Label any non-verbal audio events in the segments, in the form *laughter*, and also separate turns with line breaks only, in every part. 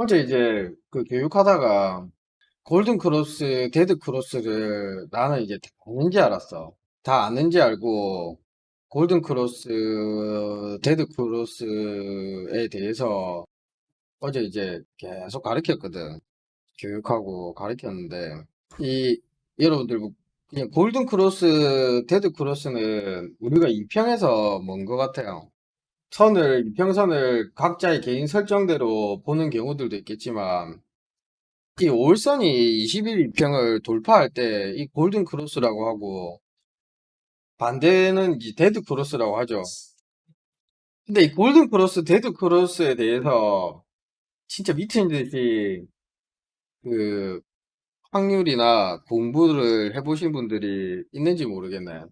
어제 이제 그 교육하다가 골든 크로스, 데드 크로스를 나는 이제 다 아는지 알았어. 다 아는지 알고 골든 크로스, 데드 크로스에 대해서 어제 이제 계속 가르쳤거든. 교육하고 가르쳤는데 이 여러분들 뭐 그냥 골든 크로스, 데드 크로스는 우리가 이평에서 먼 것 같아요. 선을, 이평선을 각자의 개인 설정대로 보는 경우들도 있겠지만, 이 올선이 21 이평을 돌파할 때 이 골든 크로스라고 하고, 반대는 이 데드 크로스라고 하죠. 근데 이 골든 크로스, 데드 크로스에 대해서 진짜 미친 듯이 그 확률이나 공부를 해보신 분들이 있는지 모르겠네.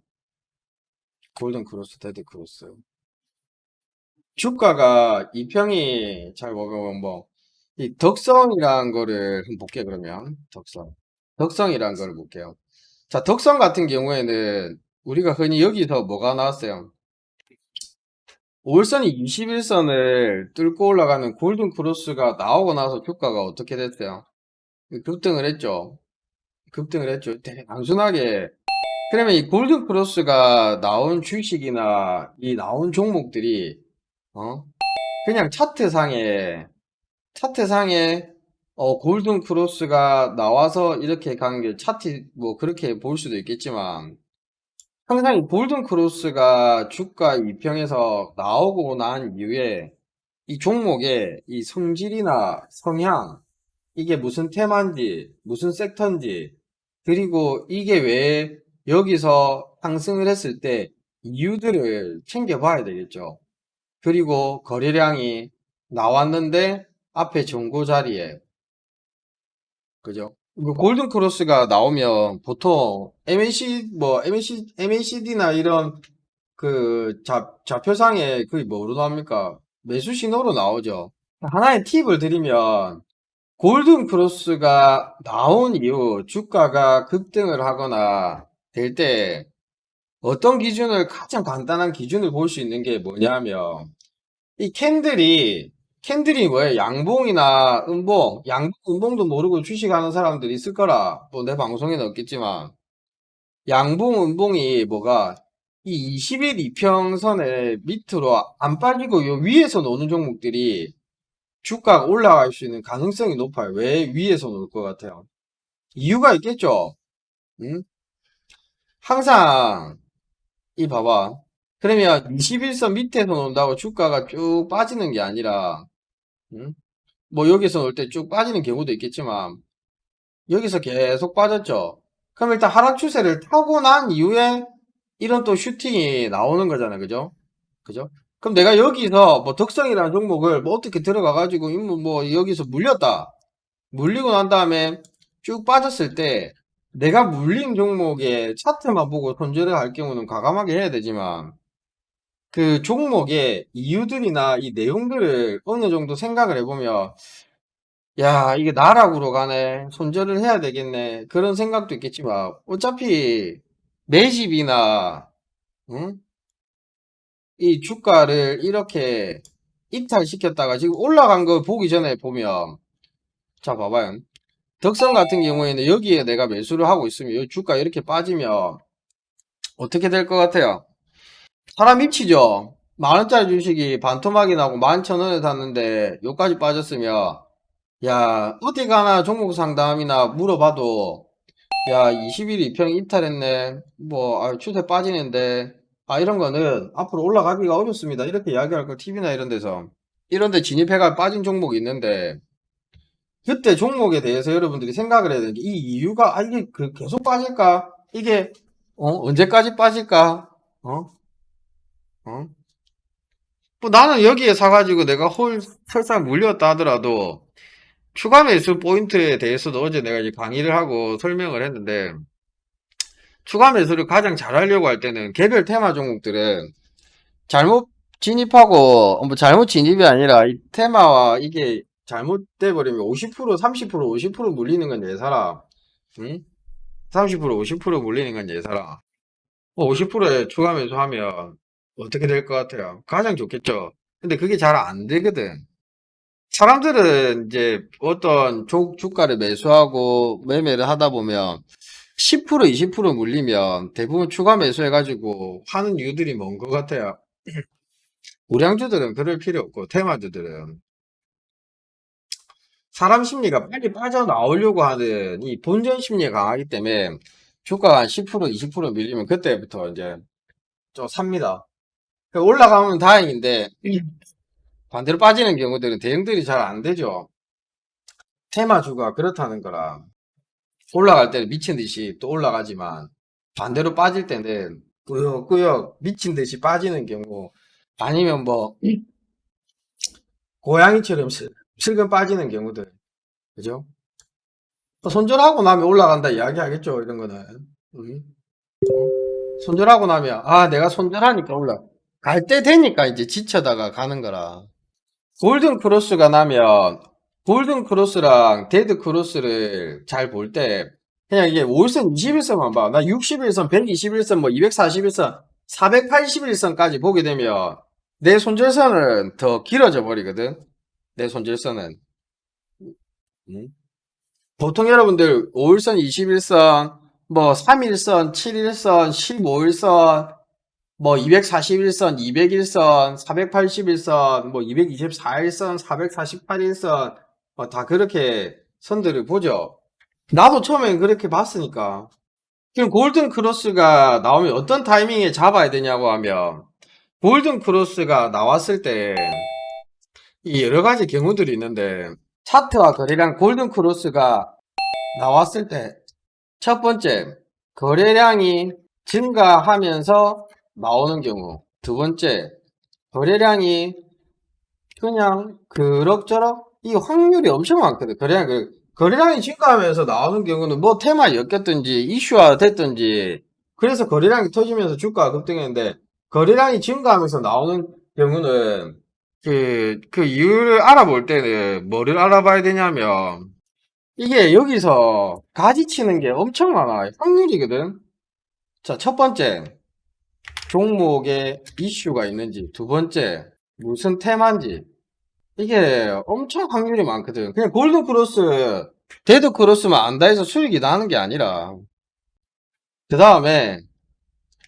골든 크로스, 데드 크로스. 주가가 이평이 잘 먹으면 뭐, 이 덕성이라는 거를 한번 볼게요, 그러면. 덕성. 덕성이라는 걸 볼게요. 자, 덕성 같은 경우에는 우리가 흔히 여기서 뭐가 나왔어요? 5일선이 21선을 뚫고 올라가는 골든 크로스가 나오고 나서 주가가 어떻게 됐어요? 급등을 했죠. 급등을 했죠. 되게 단순하게. 그러면 이 골든 크로스가 나온 주식이나 이 나온 종목들이 어? 그냥 차트상에, 차트상에, 어, 골든 크로스가 나와서 이렇게 가는 게 차트, 뭐, 그렇게 볼 수도 있겠지만, 항상 이 골든 크로스가 주가 이평에서 나오고 난 이후에 이 종목의 이 성질이나 성향, 이게 무슨 테마인지, 무슨 섹터인지, 그리고 이게 왜 여기서 상승을 했을 때 이유들을 챙겨봐야 되겠죠. 그리고 거래량이 나왔는데 앞에 정고 자리에 그죠? 그 골든 크로스가 나오면 보통 MAC 뭐 MAC MACD나 이런 그 좌, 좌표상에 그게 뭐로 나옵니까? 매수 신호로 나오죠. 하나의 팁을 드리면 골든 크로스가 나온 이후 주가가 급등을 하거나 될 때 어떤 기준을 가장 간단한 기준을 볼 수 있는 게 뭐냐면 이 캔들이 캔들이 뭐예요? 양봉이나 음봉, 양봉, 음봉도 모르고 주식하는 사람들이 있을 거라. 뭐 내 방송에는 없겠지만 양봉, 음봉이 뭐가 이21 이평선의 밑으로 안 빠지고 요 위에서 노는 종목들이 주가가 올라갈 수 있는 가능성이 높아요. 왜 위에서 놀 것 같아요? 이유가 있겠죠? 응? 항상 이 봐봐. 그러면 21선 밑에서 논다고 주가가 쭉 빠지는 게 아니라, 응? 뭐 여기서 놀 때 쭉 빠지는 경우도 있겠지만, 여기서 계속 빠졌죠. 그럼 일단 하락 추세를 타고 난 이후에 이런 또 슈팅이 나오는 거잖아요. 그죠? 그죠? 그럼 내가 여기서 뭐 덕성이라는 종목을 뭐 어떻게 들어가 가지고 뭐, 뭐 여기서 물렸다. 물리고 난 다음에 쭉 빠졌을 때 내가 물린 종목의 차트만 보고 손절을 할 경우는 과감하게 해야 되지만 그 종목의 이유들이나 이 내용들을 어느 정도 생각을 해보면 야 이게 나락으로 가네 손절을 해야 되겠네 그런 생각도 있겠지만 어차피 내 집이나 응? 이 주가를 이렇게 이탈시켰다가 지금 올라간 거 보기 전에 보면 자 봐봐요 덕성 같은 경우에는 여기에 내가 매수를 하고 있으면 이 주가 이렇게 빠지면 어떻게 될 것 같아요? 사람 미치죠? 만원짜리 주식이 반토막이 나고 만천원에 샀는데 여기까지 빠졌으면 야 어디 가나 종목 상담이나 물어봐도 야21 이평 이탈했네 뭐 아, 추세 빠지는데 아 이런 거는 앞으로 올라가기가 어렵습니다 이렇게 이야기할 거 TV나 이런 데서 이런 데 진입해가 빠진 종목이 있는데 그때 종목에 대해서 여러분들이 생각을 해야 되는 게 이 이유가 아 이게 그 계속 빠질까? 이게 어 언제까지 빠질까? 어? 어? 뭐 나는 여기에 사가지고 내가 홀 설사 물렸다 하더라도 추가 매수 포인트에 대해서도 어제 내가 이제 강의를 하고 설명을 했는데 추가 매수를 가장 잘하려고 할 때는 개별 테마 종목들은 잘못 진입하고 뭐 잘못 진입이 아니라 이 테마와 이게 잘못돼 버리면 50% 30% 50% 물리는 건 예사라 응? 30% 50% 물리는 건 예사라 50%에 추가 매수하면 어떻게 될 것 같아요? 가장 좋겠죠. 근데 그게 잘 안 되거든. 사람들은 이제 어떤 주, 주가를 매수하고 매매를 하다 보면 10% 20% 물리면 대부분 추가 매수해가지고 하는 이유들이 뭔 것 같아요. *clears throat* 우량주들은 그럴 필요 없고 테마주들은 사람 심리가 빨리 빠져나오려고 하는 이 본전 심리가 강하기 때문에 주가가 한 10% 20% 밀리면 그때부터 이제 좀 삽니다. 그 올라가면 다행인데 반대로 빠지는 경우들은 대응들이 잘 안 되죠. 테마주가 그렇다는 거라 올라갈 때는 미친 듯이 또 올라가지만 반대로 빠질 때는 꾸역꾸역 미친 듯이 빠지는 경우 아니면 뭐 고양이처럼 슬- 슬금 빠지는 경우들 그죠? 또 손절하고 나면 올라간다 이야기 하겠죠 이런 거는 음. 손절하고 나면 아 내가 손절하니까 올라 갈 때 되니까 이제 지쳐다가 가는 거라 골든 크로스가 나면 골든 크로스랑 데드 크로스를 잘 볼 때 그냥 이게 5일선 21선만 봐. 나 61선, 121선, 뭐 241선, 481선까지 보게 되면 내 손절선은 더 길어져 버리거든. 내 손절선은. 음? 보통 여러분들 5일선, 21선, 뭐 3일선, 7일선, 15일선, 뭐 241선, 201선, 481선, 뭐 224일선, 448일선, 뭐 다 그렇게 선들을 보죠. 나도 처음엔 그렇게 봤으니까. 그럼 골든 크로스가 나오면 어떤 타이밍에 잡아야 되냐고 하면, 골든 크로스가 나왔을 때, 이 여러 가지 경우들이 있는데, 차트와 거래량 골든 크로스가 나왔을 때, 첫 번째, 거래량이 증가하면서 나오는 경우. 두 번째, 거래량이 그냥 그럭저럭 이 확률이 엄청 많거든. 거래량, 그, 거래량이 증가하면서 나오는 경우는 뭐 테마 엮였든지 이슈화 됐든지 그래서 거래량이 터지면서 주가가 급등했는데 거래량이 증가하면서 나오는 경우는 그, 그 이유를 알아볼 때는 뭐를 알아봐야 되냐면 이게 여기서 가지 치는 게 엄청 많아. 확률이거든. 자, 첫 번째. 종목에 이슈가 있는지, 두 번째, 무슨 테마인지, 이게 엄청 확률이 많거든. 그냥 골든 크로스, 데드 크로스만 안다 해서 수익이 나는 게 아니라, 그 다음에,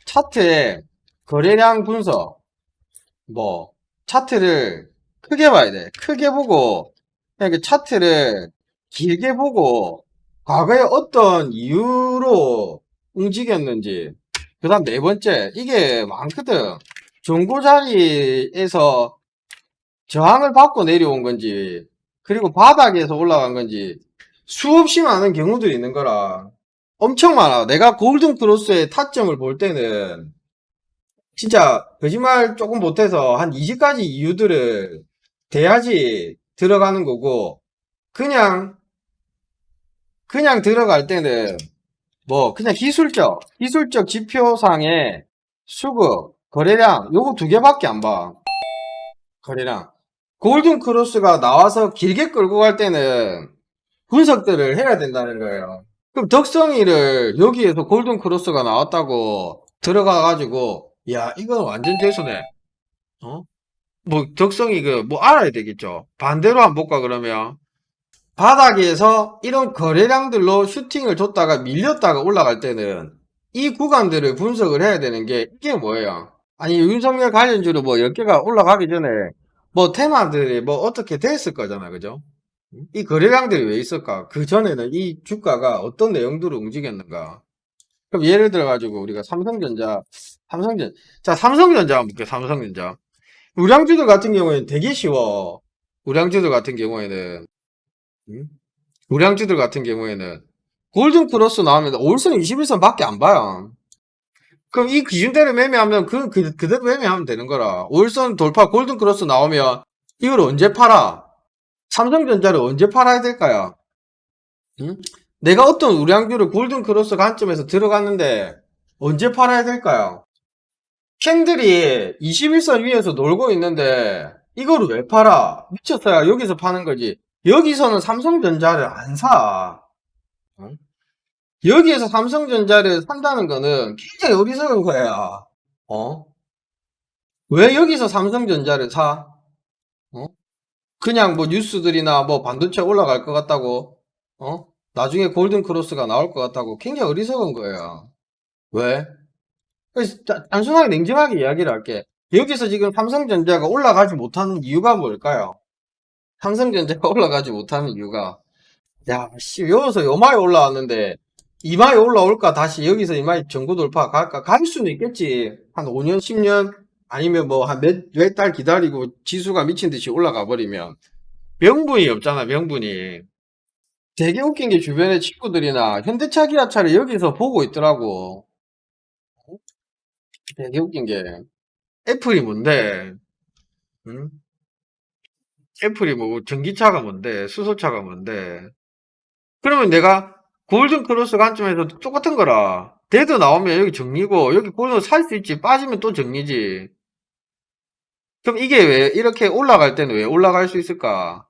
차트에 거래량 분석, 뭐, 차트를 크게 봐야 돼. 크게 보고, 그냥 그 차트를 길게 보고, 과거에 어떤 이유로 움직였는지, 그 다음 네 번째, 이게 많거든. 중고 자리에서 저항을 받고 내려온 건지, 그리고 바닥에서 올라간 건지, 수없이 많은 경우들이 있는 거라. 엄청 많아. 내가 골든 크로스의 타점을 볼 때는, 진짜, 거짓말 조금 못해서 한 20가지 이유들을 대야지 들어가는 거고, 그냥, 그냥 들어갈 때는, 뭐 그냥 기술적 기술적 지표상의 수급 거래량 요거 두 개밖에 안 봐. 거래량 골든 크로스가 나와서 길게 끌고 갈 때는 분석들을 해야 된다는 거예요. 그럼 덕성이를 여기에서 골든 크로스가 나왔다고 들어가 가지고 야 이건 완전 재수네. 어? 뭐 덕성이 그 뭐 알아야 되겠죠. 반대로 한번 볼까 그러면 바닥에서 이런 거래량들로 슈팅을 줬다가 밀렸다가 올라갈 때는 이 구간들을 분석을 해야 되는 게 이게 뭐예요? 아니 윤석열 관련주로 뭐 10개가 올라가기 전에 뭐 테마들이 뭐 어떻게 됐을 거잖아 그죠? 이 거래량들이 왜 있을까? 그 전에는 이 주가가 어떤 내용들을 움직였는가? 그럼 예를 들어 가지고 우리가 삼성전자 삼성전 자 삼성전자 한번 볼게요 삼성전자 우량주들 같은 경우에는 되게 쉬워 우량주들 같은 경우에는 음? 우량주들 같은 경우에는 골든 크로스 나오면 5일선 21선 밖에 안 봐요. 그럼 이 기준대로 매매하면 그, 그, 그대로 매매하면 되는 거라. 5일선 돌파 골든 크로스 나오면 이걸 언제 팔아? 삼성전자를 언제 팔아야 될까요? 응? 내가 어떤 우량주를 골든 크로스 관점에서 들어갔는데 언제 팔아야 될까요? 캔들이 21선 위에서 놀고 있는데 이거를 왜 팔아? 미쳤어요. 여기서 파는 거지. 여기서는 삼성전자를 안 사. 어? 여기에서 삼성전자를 산다는 거는 굉장히 어리석은 거야. 어? 왜 여기서 삼성전자를 사? 어? 그냥 뭐 뉴스들이나 뭐 반도체 올라갈 것 같다고, 어? 나중에 골든 크로스가 나올 것 같다고 굉장히 어리석은 거예요. 왜? 단순하게 냉정하게 이야기를 할게. 여기서 지금 삼성전자가 올라가지 못하는 이유가 뭘까요? 삼성전자가 *laughs* 올라가지 못하는 이유가, 야, 씨, 여기서 요마에 올라왔는데, 이마에 올라올까? 다시 여기서 이마에 전고 돌파 갈까? 갈 수는 있겠지. 한 5년, 10년? 아니면 뭐 한 몇, 몇 달 기다리고 지수가 미친 듯이 올라가 버리면. 명분이 없잖아, 명분이. 되게 웃긴 게 주변에 친구들이나 현대차 기아차를 여기서 보고 있더라고. 되게 웃긴 게. 애플이 뭔데? 응? 애플이 뭐 전기차가 뭔데? 수소차가 뭔데? 그러면 내가 골든 크로스 관점에서 똑같은 거라. 데드 나오면 여기 정리고 여기 골든 살수 있지. 빠지면 또 정리지. 그럼 이게 왜 이렇게 올라갈 때는 왜 올라갈 수 있을까?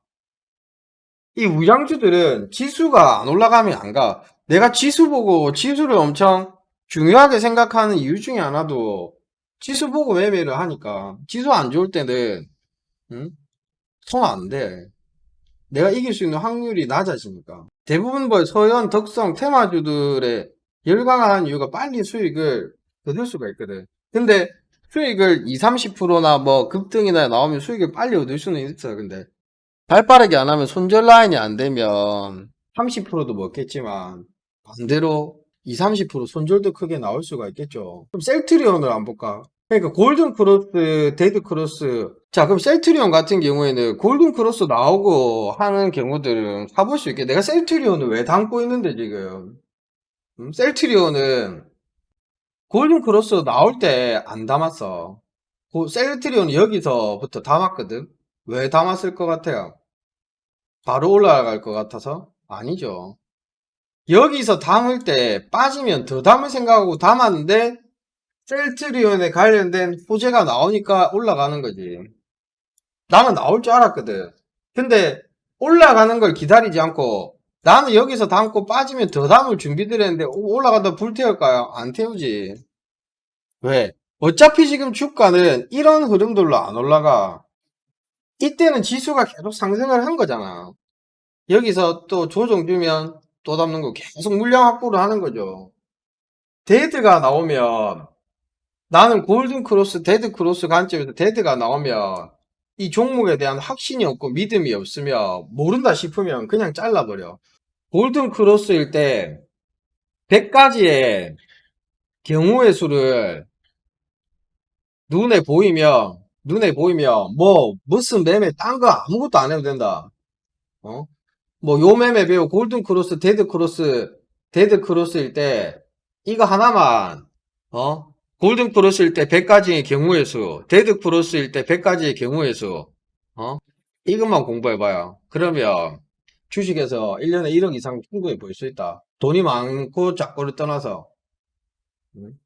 이 우량주들은 지수가 안 올라가면 안 가. 내가 지수 보고 지수를 엄청 중요하게 생각하는 이유 중에 하나도 지수 보고 매매를 하니까 지수 안 좋을 때는 응? 손안 돼. 내가 이길 수 있는 확률이 낮아지니까. 대부분 뭐 서현, 덕성, 테마주들의 열광하는 이유가 빨리 수익을 얻을 수가 있거든. 근데 수익을 20, 30%나 뭐 급등이나 나오면 수익을 빨리 얻을 수는 있어. 근데 발 빠르게 안 하면 손절 라인이 안 되면 30%도 먹겠지만 반대로 20, 30% 손절도 크게 나올 수가 있겠죠. 그럼 셀트리온을 안 볼까? 그러니까 골든 크로스, 데드 크로스. 자, 그럼 셀트리온 같은 경우에는 골든 크로스 나오고 하는 경우들은 사볼 수 있게. 내가 셀트리온을 왜 담고 있는데 지금? 음, 셀트리온은 골든 크로스 나올 때 안 담았어. 고- 셀트리온은 여기서부터 담았거든. 왜 담았을 것 같아요? 바로 올라갈 것 같아서? 아니죠. 여기서 담을 때 빠지면 더 담을 생각하고 담았는데 셀트리온에 관련된 호재가 나오니까 올라가는 거지. 나는 나올 줄 알았거든. 근데 올라가는 걸 기다리지 않고 나는 여기서 담고 빠지면 더 담을 준비들 했는데 오- 올라가다 불 태울까요? 안 태우지. 왜? 어차피 지금 주가는 이런 흐름들로 안 올라가. 이때는 지수가 계속 상승을 한 거잖아. 여기서 또 조정 주면 또 담는 거 계속 물량 확보를 하는 거죠. 데드가 나오면 나는 골든 크로스, 데드 크로스 관점에서 데드가 나오면 이 종목에 대한 확신이 없고 믿음이 없으면 모른다 싶으면 그냥 잘라버려. 골든 크로스일 때 100가지의 경우의 수를 눈에 보이면 눈에 보이면 뭐 무슨 매매 딴 거 아무것도 안 해도 된다. 어? 뭐 요 매매 배우 골든 크로스, 데드 크로스, 데드 크로스일 때 이거 하나만 어? 골든 크로스일 때 100가지의 경우의 수, 데드 크로스일 때 100가지의 경우의 수, 어? 이것만 공부해 봐요. 그러면 주식에서 1년에 1억 이상 충분히 벌 수 있다. 돈이 많고 작고를 떠나서. 음.